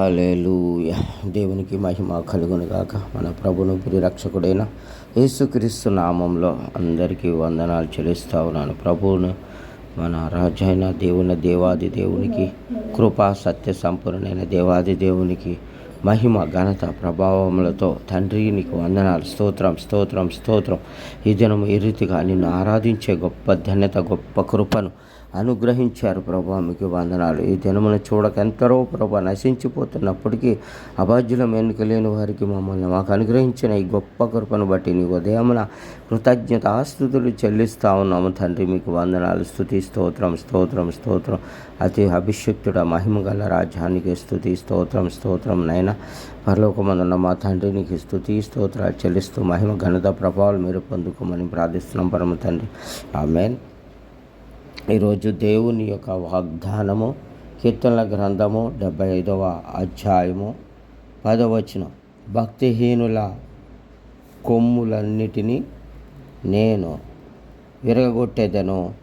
హల్లెలూయా. దేవునికి మహిమ కలుగును గాక. మన ప్రభును రక్షకుడైన యేసుక్రీస్తు నామంలో అందరికీ వందనాలు చెల్లిస్తా ఉన్నాను. ప్రభువును మన రాజైన దేవుని దేవాది దేవునికి కృపా సత్య సంపూర్ణమైన దేవాది దేవునికి మహిమ ఘనత ప్రభావములతో తండ్రి నీకు వందనాలు. స్తోత్రం స్తోత్రం స్తోత్రం. ఈ దినం ఈ రీతిగా నిన్ను ఆరాధించే గొప్ప ధన్యత గొప్ప కృపను అనుగ్రహించారు ప్రభా మీకు వందనాలు. ఈ దినమును చూడక ఎంతరో ప్రభా నశించిపోతున్నప్పటికీ అబాధ్యులం ఎన్నిక లేని వారికి మమ్మల్ని మాకు అనుగ్రహించిన ఈ గొప్ప కృపను బట్టి నీ ఉదయమున కృతజ్ఞత ఆస్తుతులు చెల్లిస్తా ఉన్నాము తండ్రి. మీకు వందనాలు. స్థుతి స్తోత్రం స్తోత్రం స్తోత్రం. అతి అభిషక్తుడ మహిమ గల రాజ్యానికి స్థుతి స్తోత్రం స్తోత్రం నైనా. పరలోకమందున్న మా తండ్రి నీకు స్థుతి స్తోత్రాలు చెల్లిస్తూ మహిమ ఘనత ప్రభావాలు మీరు పొందుకోమని ప్రార్థిస్తున్నాం పరమ తండ్రి. ఆమెన్. ఈరోజు దేవుని యొక్క వాగ్దానము కీర్తనల గ్రంథము డెబ్బై ఐదవ అధ్యాయము పదవచనం. భక్తిహీనుల కొమ్ములన్నిటినీ నేను విరగొట్టేదను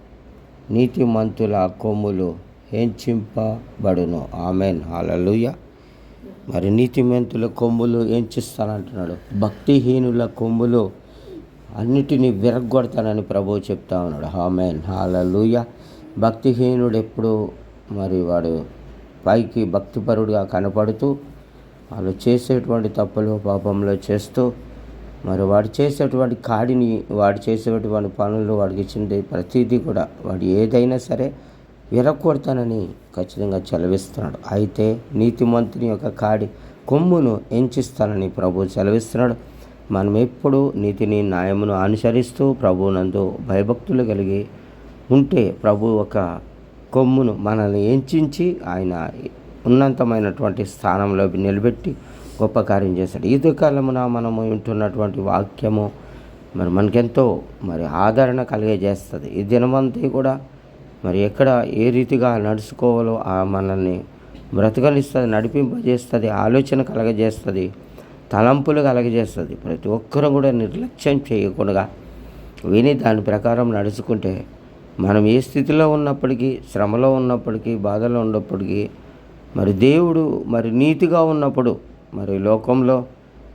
నీతిమంతుల కొమ్ములు హెంచింపబడును ఆమెన్. హల్లెలూయా. మరి నీతిమంతుల కొమ్ములు హెంచిస్తానంటున్నాడు భక్తిహీనుల కొమ్ములు అన్నిటినీ విరగ్గొడతానని ప్రభువు చెప్తా ఉన్నాడు. హామెన్ హాలూయ భక్తిహీనుడు ఎప్పుడు మరి వాడు పైకి భక్తిపరుడుగా కనపడుతూ వాళ్ళు చేసేటువంటి తప్పులు పాపంలో చేస్తూ మరి వాడు చేసేటువంటి కాడిని వాడు చేసేటువంటి పనులు వాడికి ఇచ్చింది ప్రతిదీ కూడా వాడు ఏదైనా సరే విరగొడతానని ఖచ్చితంగా చెలవిస్తున్నాడు అయితే నీతిమంతుని యొక్క కాడి కొమ్మును ఎంచిస్తానని ప్రభు సెలవిస్తున్నాడు. మనం ఎప్పుడు నీతిని న్యాయమును అనుసరిస్తూ ప్రభువునందు భయభక్తులు కలిగి ఉంటే ప్రభు ఒక కొమ్మును మనల్ని ఎంచించి ఆయన ఉన్నతమైనటువంటి స్థానంలో నిలబెట్టి గొప్ప కార్యం చేశాడు. ఈ కాలమున మనము వింటున్నటువంటి వాక్యము మరి మనకెంతో మరి ఆదరణ కలిగజేస్తుంది ఈ దినమంతా కూడా మరి ఎక్కడ ఏ రీతిగా నడుచుకోవాలో ఆ మనల్ని బ్రతకనిస్తుంది నడిపింపజేస్తుంది ఆలోచన కలగజేస్తుంది. తలంపులు కలగజేస్తుంది. ప్రతి ఒక్కరూ కూడా నిర్లక్ష్యం చేయకుండా విని దాని ప్రకారం నడుచుకుంటే మనం ఏ స్థితిలో ఉన్నప్పటికీ శ్రమలో ఉన్నప్పటికీ బాధలో ఉన్నప్పటికీ మరి దేవుడు మరి నీతిగా ఉన్నప్పుడు మరి లోకంలో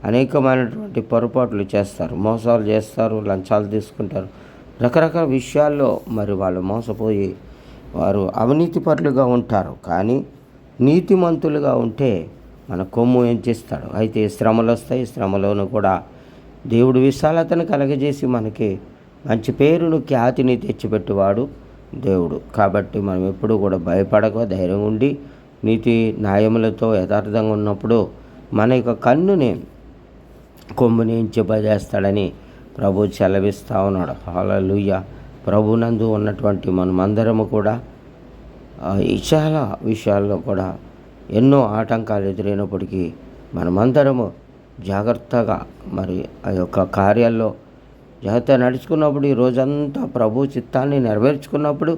అనేకమైనటువంటి పొరపాట్లు చేస్తారు. మోసాలు చేస్తారు లంచాలు తీసుకుంటారు. రకరకాల విషయాల్లో మరి వాళ్ళు మోసపోయి వారు అవినీతి పరులుగా ఉంటారు. కానీ నీతిమంతులుగా ఉంటే మన కొమ్ము ఎంచిస్తాడు అయితే శ్రమలు వస్తాయి శ్రమలోనూ కూడా దేవుడు విశాలతను కలగజేసి మనకి మంచి పేరును ఖ్యాతిని తెచ్చిపెట్టేవాడు దేవుడు. కాబట్టి మనం ఎప్పుడూ కూడా భయపడక ధైర్యం ఉండి నీతి న్యాయములతో యథార్థంగా ఉన్నప్పుడు మన యొక్క కన్నుని కొమ్ముని చేస్తాడని ప్రభు చెలవిస్తూ ఉన్నాడు. హలలుయ్య ప్రభునందు ఉన్నటువంటి మనమందరము కూడా చాలా విషయాల్లో కూడా ఎన్నో ఆటంకాలు ఎదురైనప్పటికీ మనమందరము జాగ్రత్తగా మరి ఆ యొక్క కార్యాల్లో జాగ్రత్త నడుచుకున్నప్పుడు ఈ రోజంతా ప్రభు చిత్తాన్ని నెరవేర్చుకున్నప్పుడు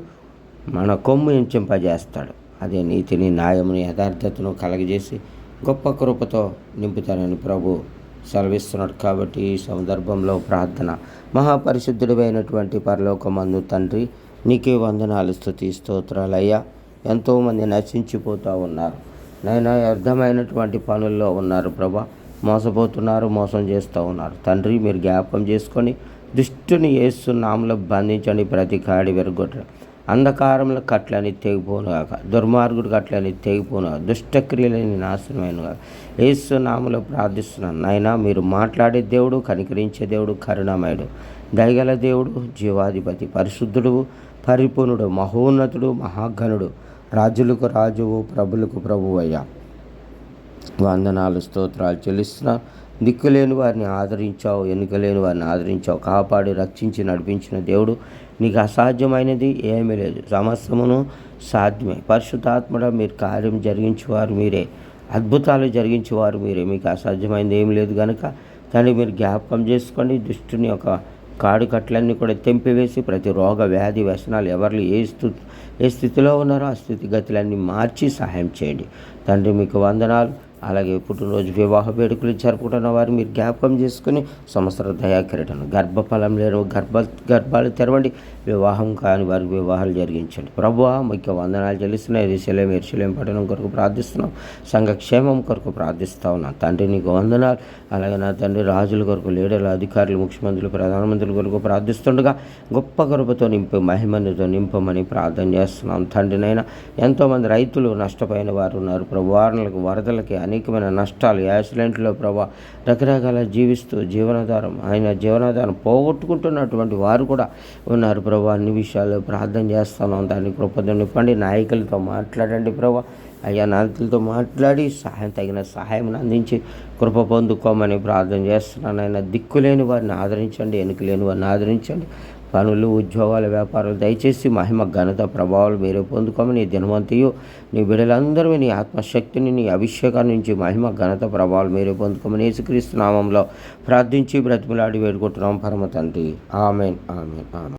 మన కొమ్ము ఎంచింపజేస్తాడు. అదే నీతిని న్యాయముని యథార్థతను కలగజేసి గొప్ప కృపతో నింపుతానని ప్రభు సెలవిస్తున్నాడు. కాబట్టి ఈ సందర్భంలో ప్రార్థన. మహాపరిశుద్ధుడైనటువంటి పరలోకమందు తండ్రి నీకే వందనాలు స్థుతి స్తోత్రాలయ్యా ఎంతోమంది నశించిపోతూ ఉన్నారు. నైనా అర్థమైనటువంటి పనుల్లో ఉన్నారు ప్రభా. మోసపోతున్నారు మోసం చేస్తూ ఉన్నారు. తండ్రి మీరు జ్ఞాపకం చేసుకొని దుష్టుని నామలో బంధించండి ప్రతి కాడి వెరగొట్టడం అంధకారంలో కట్లని తెగిపోనుగాక దుర్మార్గుడు కట్లని తెగిపోనుగా దుష్టక్రియలని నాశనమైన ఏసు నామలో ప్రార్థిస్తున్నాను. నాయన మీరు మాట్లాడే దేవుడు కనికరించే దేవుడు కరుణమయుడు దయగల దేవుడు జీవాధిపతి పరిశుద్ధుడు పరిపూర్ణుడు మహోన్నతుడు మహాగణుడు రాజులకు రాజువు ప్రభులకు ప్రభువు అయ్యా వందనాలు స్తోత్రాలు చెల్లిస్తున్నా. దిక్కులేని వారిని ఆదరించావు ఎన్నికలేని వారిని ఆదరించావు. కాపాడి రక్షించి నడిపించిన దేవుడు నీకు అసాధ్యమైనది ఏమీ లేదు. సమస్తమును సాధ్యమే. పరిశుద్ధాత్మడ మీరు కార్యం జరిగించేవారు మీరే. అద్భుతాలు జరిగించేవారు మీరే. మీకు అసాధ్యమైనది ఏమి లేదు కనుక దాన్ని మీరు జ్ఞాపకం చేసుకోండి. దుష్టుని యొక్క కాడు కట్లన్నీ కూడా తెంపివేసి ప్రతి రోగ వ్యాధి వ్యసనాలు ఎవరు ఏ స్థితి ఏ స్థితిలో ఉన్నారో ఆ స్థితిగతులన్నీ మార్చి సహాయం చేయండి. తండ్రి మీకు వందనాలు. అలాగే పుట్టినరోజు వివాహ వేడుకలు జరుపుకుంటున్న వారు మీరు జ్ఞాపకం చేసుకుని సంవత్సర దయాకిరటను గర్భఫలం లేని గర్భ గర్భాలు తెరవండి. వివాహం కాని వారికి వివాహాలు జరిగించండి. ప్రభు ముఖ్య వందనాలు చెల్లిస్తున్నాయి. రిశలేం ఎరుశలేం పట్టణం కొరకు ప్రార్థిస్తున్నాం. సంఘక్షేమం కొరకు ప్రార్థిస్తా ఉన్నాం తండ్రి నీకు వందనాలు. అలాగే నా తండ్రి రాజుల కొరకు లీడర్లు అధికారులు ముఖ్యమంత్రులు ప్రధానమంత్రుల కొరకు ప్రార్థిస్తుండగా గొప్ప కృపతో నింపి మహిమనితో నింపమని ప్రార్థన చేస్తున్నాం. తండ్రినైనా ఎంతోమంది రైతులు నష్టపోయిన వారు ఉన్నారు. ప్రభు వారలకు వరదలకి అనేకమైన నష్టాలు యాక్సిడెంట్లో ప్రభా రకరకాల జీవిస్తూ జీవనాధారం ఆయన జీవనాధారం పోగొట్టుకుంటున్నటువంటి వారు కూడా ఉన్నారు ప్రభా. అన్ని విషయాలు ప్రార్థన చేస్తున్నాం దాన్ని కృపతో నింపండి నాయకులతో మాట్లాడండి ప్రభా. అయ్యా నాయకులతో మాట్లాడి సహాయం తగిన సహాయం అందించి కృప పొందుకోమని ప్రార్థన చేస్తున్నాను. ఆయన దిక్కులేని వారిని ఆదరించండి ఎనుకలేని వారిని ఆదరించండి. పనులు ఉద్యోగాలు వ్యాపారాలు దయచేసి మహిమ ఘనత ప్రభావాలు మీరే పొందుకోమని నీ నీ బిడ్డలందరూ నీ ఆత్మశక్తిని నీ అభిషేకాన్ని నుంచి మహిమ ఘనత ప్రభావాలు మీరే పొందుకోమని యేసుక్రీస్తు నామంలో ప్రార్థించి బ్రతిమలాడి వేడుకుంటున్నాం పరమ తండ్రి. ఆమెన్ ఆమెన్ ఆమెన్.